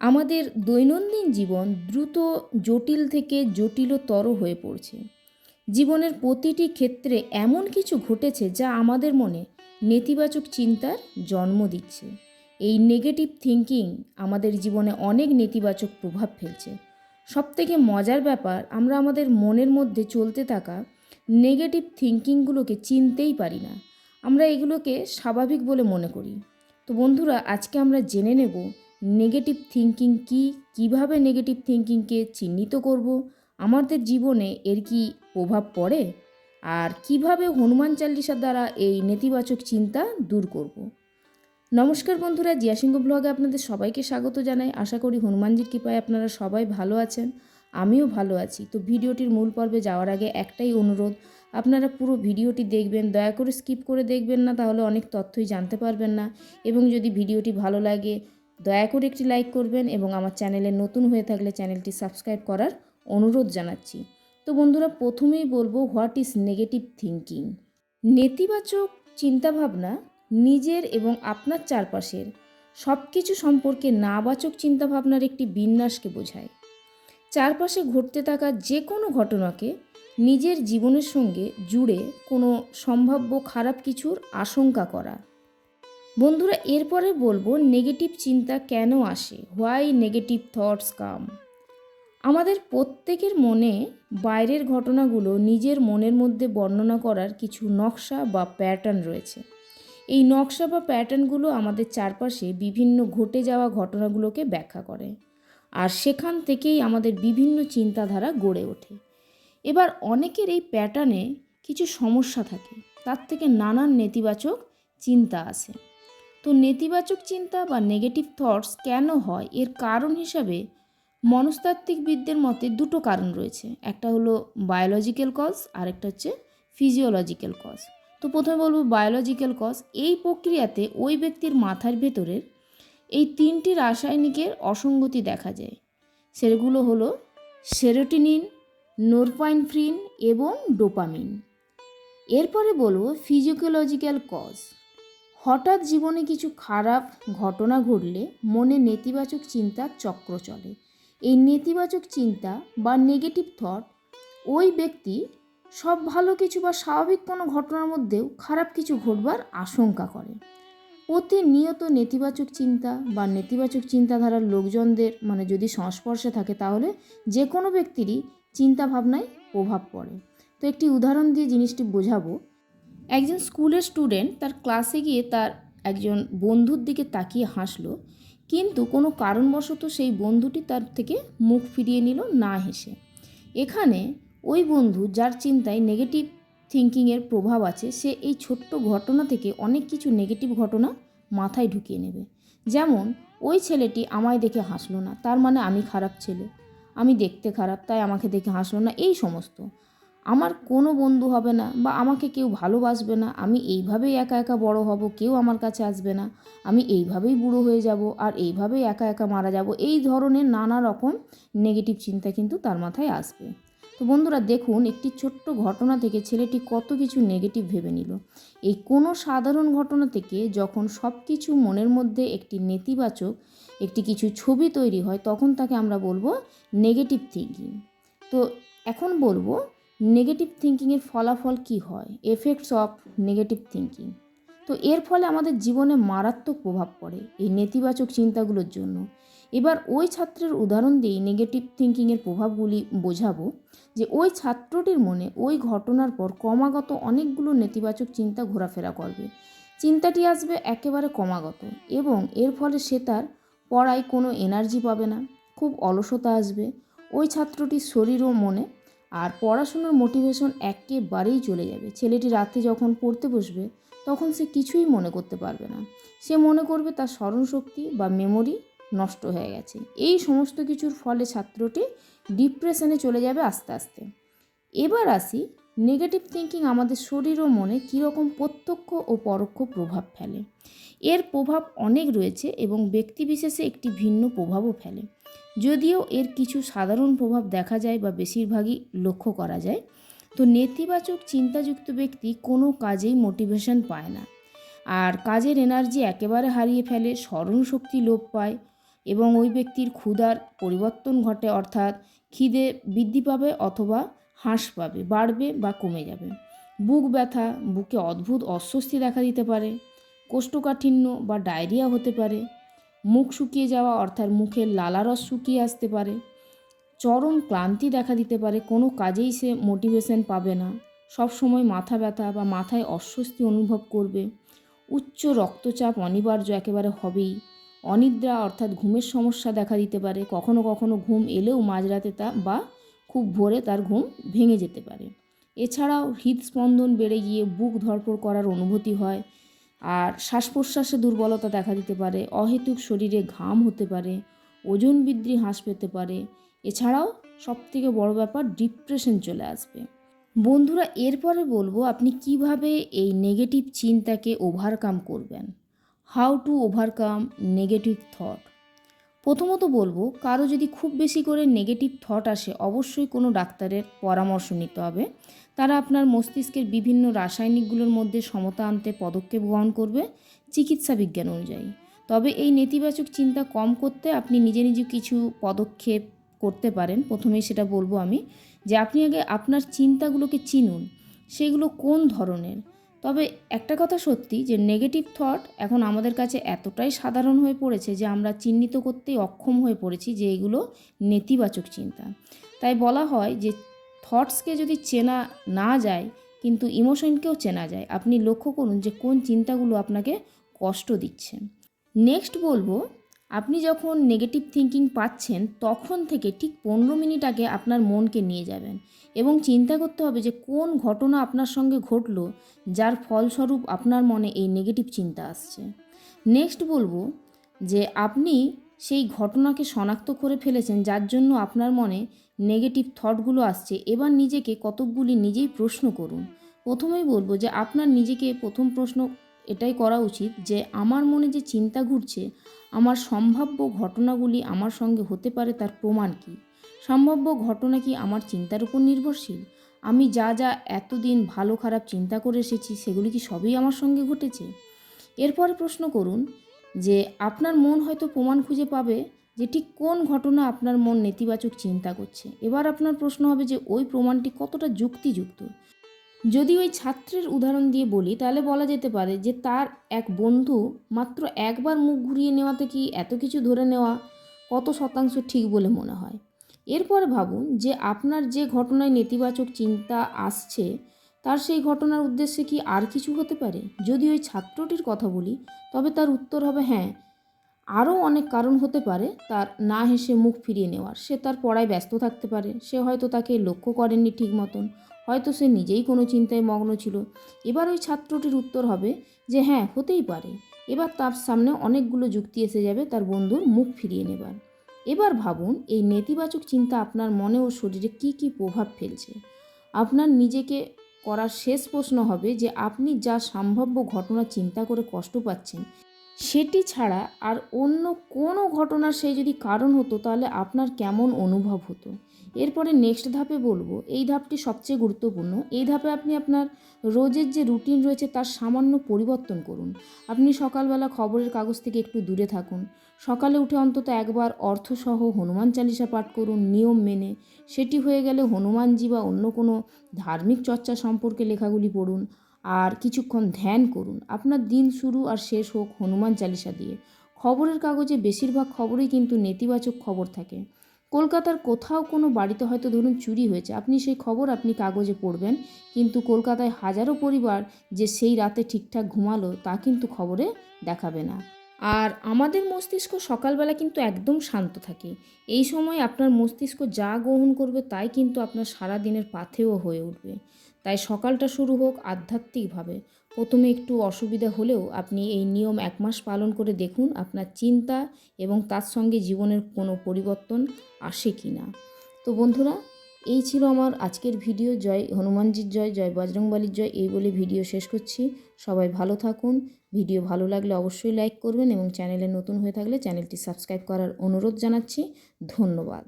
আমাদের দৈনন্দিন জীবন দ্রুত, জটিল থেকে জটিলতর হয়ে পড়ছে। জীবনের প্রতিটি ক্ষেত্রে এমন কিছু ঘটেছে যা আমাদের মনে নেতিবাচক চিন্তার জন্ম দিচ্ছে। এই নেগেটিভ থিঙ্কিং আমাদের জীবনে অনেক নেতিবাচক প্রভাব ফেলছে। সবথেকে মজার ব্যাপার, আমরা আমাদের মনের মধ্যে চলতে থাকা নেগেটিভ থিঙ্কিংগুলোকে চিনতেই পারি না। আমরা এগুলোকে স্বাভাবিক বলে মনে করি। তো বন্ধুরা, আজকে আমরা জেনে নেব নেগেটিভ থিঙ্কিং কি? কীভাবে নেগেটিভ থিঙ্কিংকে চিহ্নিত করব? আমাদের জীবনে এর কি প্রভাব পড়ে? আর কীভাবে হনুমান চাল্লিশার দ্বারা এই নেতিবাচক চিন্তা দূর করব? নমস্কার বন্ধুরা জিয়াসিংহ ব্লগে আপনাদের সবাইকে স্বাগত জানাই। আশা করি হনুমানজির কৃপায় আপনারা সবাই ভালো আছেন, আমিও ভালো আছি। তো ভিডিওটির মূল পর্বে যাওয়ার আগে একটাই অনুরোধ, আপনারা পুরো ভিডিওটি দেখবেন, দয়া করে স্কিপ করে দেখবেন না, তাহলে অনেক তথ্যই জানতে পারবেন না। এবং যদি ভিডিওটি ভালো লাগে দয়া করে একটি লাইক করবেন এবং আমার চ্যানেলে নতুন হয়ে থাকলে চ্যানেলটি সাবস্ক্রাইব করার অনুরোধ জানাচ্ছি। তো বন্ধুরা, প্রথমেই বলব হোয়াট ইজ নেগেটিভ থিঙ্কিং নেতিবাচক চিন্তাভাবনা নিজের এবং আপনার চারপাশের সব কিছু সম্পর্কে নাবাচক চিন্তাভাবনার একটি বিন্যাসকে বোঝায়। চারপাশে ঘটতে থাকা যে কোনো ঘটনাকে নিজের জীবনের সঙ্গে জুড়ে কোনো সম্ভাব্য খারাপ কিছুর আশঙ্কা করা। বন্ধুরা, এরপরে বলব নেগেটিভ চিন্তা কেন আসে? হোয়াই নেগেটিভ থটস কাম আমাদের প্রত্যেকের মনে বাইরের ঘটনাগুলো নিজের মনের মধ্যে বর্ণনা করার কিছু নকশা বা প্যাটার্ন রয়েছে। এই নকশা বা প্যাটার্নগুলো আমাদের চারপাশে বিভিন্ন ঘটে যাওয়া ঘটনাগুলোকে ব্যাখ্যা করে। আর সেখান থেকেই আমাদের বিভিন্ন চিন্তাধারা গড়ে ওঠে। এবার অনেকের এই প্যাটার্নে কিছু সমস্যা থাকে, তার থেকে নানান নেতিবাচক চিন্তা আসে। তো নেতিবাচক চিন্তা বা নেগেটিভ থটস কেন হয়? এর কারণ হিসাবে মনস্তাত্ত্বিকবিদদের মতে দুটো কারণ রয়েছে। একটা হলো বায়োলজিক্যাল কজ আর একটা হচ্ছে ফিজিওলজিক্যাল কজ তো প্রথমে বলব বায়োলজিক্যাল কজ এই প্রক্রিয়াতে ওই ব্যক্তির মাথার ভেতরের এই তিনটি রাসায়নিকের অসঙ্গতি দেখা যায়। সেগুলো হলো সেরোটিনিন নোরপাইনফ্রিন এবং ডোপামিন এরপরে বলব ফিজিওলজিক্যাল কজ হঠাৎ জীবনে কিছু খারাপ ঘটনা ঘটলে মনে নেতিবাচক চিন্তার চক্র চলে। এই নেতিবাচক চিন্তা বা নেগেটিভ থট ওই ব্যক্তি সব ভালো কিছু বা স্বাভাবিক কোনো ঘটনার মধ্যেও খারাপ কিছু ঘটবার আশঙ্কা করে। প্রতিনিয়ত নেতিবাচক চিন্তা বা নেতিবাচক চিন্তাধারার লোকজনদের মানে যদি সংস্পর্শে থাকে তাহলে যে কোনো ব্যক্তিরই চিন্তা ভাবনায় প্রভাব পড়ে। তো একটি উদাহরণ দিয়ে জিনিসটি বোঝাবো। একজন স্কুলের স্টুডেন্ট তার ক্লাসে গিয়ে তার একজন বন্ধুর দিকে তাকিয়ে হাসলো, কিন্তু কোনো কারণবশত সেই বন্ধুটি তার থেকে মুখ ফিরিয়ে নিল না হেসে। এখানে ওই বন্ধু যার চিন্তায় নেগেটিভ থিঙ্কিংয়ের প্রভাব আছে, সে এই ছোট্ট ঘটনা থেকে অনেক কিছু নেগেটিভ ঘটনা মাথায় ঢুকিয়ে নেবে। যেমন, ওই ছেলেটি আমায় দেখে হাসলো না, তার মানে আমি খারাপ ছেলে। আমি দেখতে খারাপ, তাই আমাকে দেখে হাসলো না, এই সমস্ত। আমার কোনো বন্ধু হবে না বা আমাকে কেউ ভালোবাসবে না, আমি এইভাবেই একা একা বড় হব, কেউ আমার কাছে আসবে না, আমি এইভাবেই বুড়ো হয়ে যাব আর এইভাবেই একা একা মারা যাব, এই ধরনের নানা রকম নেগেটিভ চিন্তা কিন্তু তার মাথায় আসবে। তো বন্ধুরা দেখুন, একটি ছোট্ট ঘটনা থেকে ছেলেটি কত কিছু নেগেটিভ ভেবে নিল। এই কোনো সাধারণ ঘটনা থেকে যখন সব কিছু মনের মধ্যে একটি নেতিবাচক, একটি কিছু ছবি তৈরি হয়, তখন তাকে আমরা বলব নেগেটিভ থিঙ্কিং তো এখন বলব নেগেটিভ থিঙ্কিংয়ের ফলাফল কি হয়? এফেক্টস অফ নেগেটিভ থিঙ্কিং তো এর ফলে আমাদের জীবনে মারাত্মক প্রভাব পড়ে এই নেতিবাচক চিন্তাগুলোর জন্য। এবার ওই ছাত্রের উদাহরণ দিয়েই নেগেটিভ থিঙ্কিংয়ের প্রভাবগুলি বোঝাবো যে ওই ছাত্রটির মনে ওই ঘটনার পর ক্রমাগত অনেকগুলো নেতিবাচক চিন্তা ঘোরাফেরা করবে। চিন্তাটি আসবে একেবারে ক্রমাগত এবং এর ফলে সে তার পড়ায় কোনো এনার্জি পাবে না, খুব অলসতা আসবে। ওই ছাত্রটির শরীর ও মনে আর পড়াশোনার মোটিভেশন একেবারেই চলে যাবে। ছেলেটি রাতে যখন পড়তে বসবে, তখন সে কিছুই মনে করতে পারবে না। সে মনে করবে তার স্মরণশক্তি বা মেমোরি নষ্ট হয়ে গেছে। এই সমস্ত কিছুর ফলে ছাত্রটি ডিপ্রেশনে চলে যাবে আস্তে আস্তে। এবার আসি নেগেটিভ থিঙ্কিং আমাদের শরীর ও মনে কীরকম প্রত্যক্ষ ও পরোক্ষ প্রভাব ফেলে। এর প্রভাব অনেক রয়েছে এবং ব্যক্তিবিশেষে একটি ভিন্ন প্রভাবও ফেলে। যদিও এর কিছু সাধারণ প্রভাব দেখা যায় বা বেশিরভাগই লক্ষ্য করা যায়, তো নেতিবাচক চিন্তাযুক্ত ব্যক্তি কোনো কাজেই মোটিভেশন পায় না। আর কাজের এনার্জি একেবারে হারিয়ে ফেলে স্মরণশক্তি লোপ পায় এবং ওই ব্যক্তির ক্ষুধার পরিবর্তন ঘটে, অর্থাৎ খিদে বৃদ্ধি পাবে অথবা হ্রাস পাবে, বাড়বে বা কমে যাবে। বুক ব্যথা, বুকে অদ্ভুত অস্বস্তি দেখা দিতে পারে, কোষ্ঠকাঠিন্য বা ডায়রিয়া হতে পারে মুখ শুকিয়ে যাওয়া অর্থাৎ মুখের লালারস শুকিয়ে আসতে পারে। চরম ক্লান্তি দেখা দিতে পারে, কোনো কাজেই সে মোটিভেশন পাবে না। সব সময় মাথা ব্যথা বা মাথায় অস্বস্তি অনুভব করবে। উচ্চ রক্তচাপ অনিবার্য একেবারে হবেই। অনিদ্রা অর্থাৎ ঘুমের সমস্যা দেখা দিতে পারে। কখনো কখনো ঘুম এলেও মাঝরাতে তা বা খুব ভোরে তার ঘুম ভেঙে যেতে পারে। এছাড়াও হৃদস্পন্দন বেড়ে গিয়ে বুক ধরপড় করার অনুভূতি হয়। আর শ্বাস প্রশ্বাসে দুর্বলতা দেখা দিতে পারে, অহেতুক শরীরে ঘাম হতে পারে, ওজন বৃদ্ধি হ্রাস পেতে পারে। এছাড়াও সবথেকে বড় ব্যাপার ডিপ্রেশন চলে আসবে। বন্ধুরা, এরপরে বলব আপনি কীভাবে এই নেগেটিভ চিন্তাকে ওভারকাম করবেন? How to overcome negative thought প্রথমত বলব, কারও যদি খুব বেশি করে নেগেটিভ থট আসে, অবশ্যই কোনো ডাক্তারের পরামর্শ নিতে হবে। তারা আপনার মস্তিষ্কের বিভিন্ন রাসায়নিকগুলোর মধ্যে সমতা আনতে পদক্ষেপ গ্রহণ করবে চিকিৎসা বিজ্ঞান অনুযায়ী। তবে এই নেতিবাচক চিন্তা কম করতে আপনি নিজে নিজে কিছু পদক্ষেপ করতে পারেন। প্রথমেই সেটা বলব আমি যে আপনি আগে আপনার চিন্তাগুলোকে চিনুন। সেগুলো কোন ধরনের? তবে একটা কথা সত্যি যে নেগেটিভ থট এখন আমাদের কাছে এতটাই সাধারণ হয়ে পড়েছে যে আমরা চিহ্নিত করতেই অক্ষম হয়ে পড়েছি যে এগুলো নেতিবাচক চিন্তা। তাই বলা হয় যে থটসকে যদি চেনা না যায়, কিন্তু ইমোশনকেও চেনা যায়, আপনি লক্ষ্য করুন যে কোন চিন্তাগুলো আপনাকে কষ্ট দিচ্ছে। নেক্সট বলব আপনি যখন নেগেটিভ থিঙ্কিং পাচ্ছেন, তখন থেকে ঠিক পনেরো মিনিট আগে আপনার মনকে নিয়ে যাবেন এবং চিন্তা করতে হবে যে কোন ঘটনা আপনার সঙ্গে ঘটলো, যার ফলস্বরূপ আপনার মনে এই নেগেটিভ চিন্তা আসছে। নেক্সট বলব যে আপনি সেই ঘটনাকে শনাক্ত করে ফেলেছেন, যার জন্য আপনার মনে নেগেটিভ থটগুলো আসছে। এবার নিজেকে কতকগুলি নিজেই প্রশ্ন করুন। প্রথমেই বলব যে আপনার নিজেকে প্রথম প্রশ্ন এটাই করা উচিত যে আমার মনে যে চিন্তা ঘুরছে আমার সম্ভাব্য ঘটনাগুলি আমার সঙ্গে হতে পারে তার প্রমাণ কি? সম্ভাব্য ঘটনা কি আমার চিন্তার উপর নির্ভরশীল? আমি যা যা এতদিন ভালো খারাপ চিন্তা করে এসেছি, সেগুলি কি সবই আমার সঙ্গে ঘটেছে? এরপর প্রশ্ন করুন যে, আপনার মন হয়তো প্রমাণ খুঁজে পাবে যে ঠিক কোন ঘটনা আপনার মন নেতিবাচক চিন্তা করছে। এবার আপনার প্রশ্ন হবে যে, ওই প্রমাণটি কতটা যুক্তিযুক্ত? যদি ওই ছাত্রের উদাহরণ দিয়ে বলি, তাহলে বলা যেতে পারে যে তার এক বন্ধু মাত্র একবার মুখ ঘুরিয়ে নেওয়াতে কি এত কিছু ধরে নেওয়া কত শতাংশ ঠিক বলে মনে হয়? এরপর ভাবুন যে আপনার যে ঘটনায় নেতিবাচক চিন্তা আসছে, তার সেই ঘটনার উদ্দেশ্যে কি আর কিছু হতে পারে? যদি ওই ছাত্রটির কথা বলি, তবে তার উত্তর হবে হ্যাঁ আরও অনেক কারণ হতে পারে। তার না হেসে মুখ ফিরিয়ে নেওয়ার, সে তার পড়ায় ব্যস্ত থাকতে পারে, সে হয়তো তাকে লক্ষ্য করেননি ঠিক মতন হয়তো সে নিজেই কোনো চিন্তায় মগ্ন ছিল। এবার ওই ছাত্রটির উত্তর হবে যে হ্যাঁ হতেই পারে। এবার তার সামনে অনেকগুলো যুক্তি এসে যাবে, তার বন্ধুর মুখ ফিরিয়ে নেবার। এবার ভাবুন, এই নেতিবাচক চিন্তা আপনার মনে ও শরীরে কি কি প্রভাব ফেলছে? আপনার নিজেকে করার শেষ প্রশ্ন হবে যে আপনি যা সম্ভাব্য ঘটনা চিন্তা করে কষ্ট পাচ্ছেন, সেটি ছাড়া আর অন্য কোনো ঘটনার সেই যদি কারণ হতো, তাহলে আপনার কেমন অনুভব হতো? এরপরে নেক্সট ধাপে বলব, এই ধাপটি সবচেয়ে গুরুত্বপূর্ণ। এই ধাপে আপনি আপনার রোজের যে রুটিন রয়েছে তার সামান্য পরিবর্তন করুন। আপনি সকালবেলা খবরের কাগজ থেকে একটু দূরে থাকুন। সকালে উঠে অন্তত একবার অর্থসহ হনুমান চালিসা পাঠ করুন, নিয়ম মেনে। সেটি হয়ে গেলে হনুমানজি বা অন্য কোনো ধার্মিক চর্চা সম্পর্কে লেখাগুলি পড়ুন আর কিছুক্ষণ ধ্যান করুন। আপনার দিন শুরু আর শেষ হোক হনুমান চালিসা দিয়ে। খবরের কাগজে বেশিরভাগ খবরই কিন্তু নেতিবাচক খবর থাকে। কলকাতার কোথাও কোনো বাড়িতে হয়তো ধরুন চুরি হয়েছে। আপনি সেই খবর আপনি কাগজে পড়বেন, কিন্তু কলকাতায় হাজারো পরিবার যে সেই রাতে ঠিকঠাক ঘুমালো তা কিন্তু খবরে দেখাবে না। আর আমাদের মস্তিষ্ক সকালবেলা কিন্তু একদম শান্ত থাকে। এই সময় আপনার মস্তিষ্ক যা গ্রহণ করবে তাই কিন্তু আপনার সারা দিনের পাথেও হয়ে উঠবে। তাই সকালটা শুরু হোক আধ্যাত্মিকভাবে। প্রথমে একটু অসুবিধা হলেও আপনি এই নিয়ম এক মাস পালন করে দেখুন আপনার চিন্তা এবং তার সঙ্গে জীবনের কোনো পরিবর্তন আসে কি না। তো বন্ধুরা, এই ছিল আমার আজকের ভিডিও। জয় হনুমানজির জয় জয় বজরংবলির জয়, এই বলে ভিডিও শেষ করছি। সবাই ভালো থাকুন। ভিডিও ভালো লাগলে অবশ্যই লাইক করবেন এবং চ্যানেলে নতুন হয়ে থাকলে চ্যানেলটি সাবস্ক্রাইব করার অনুরোধ জানাচ্ছি। ধন্যবাদ।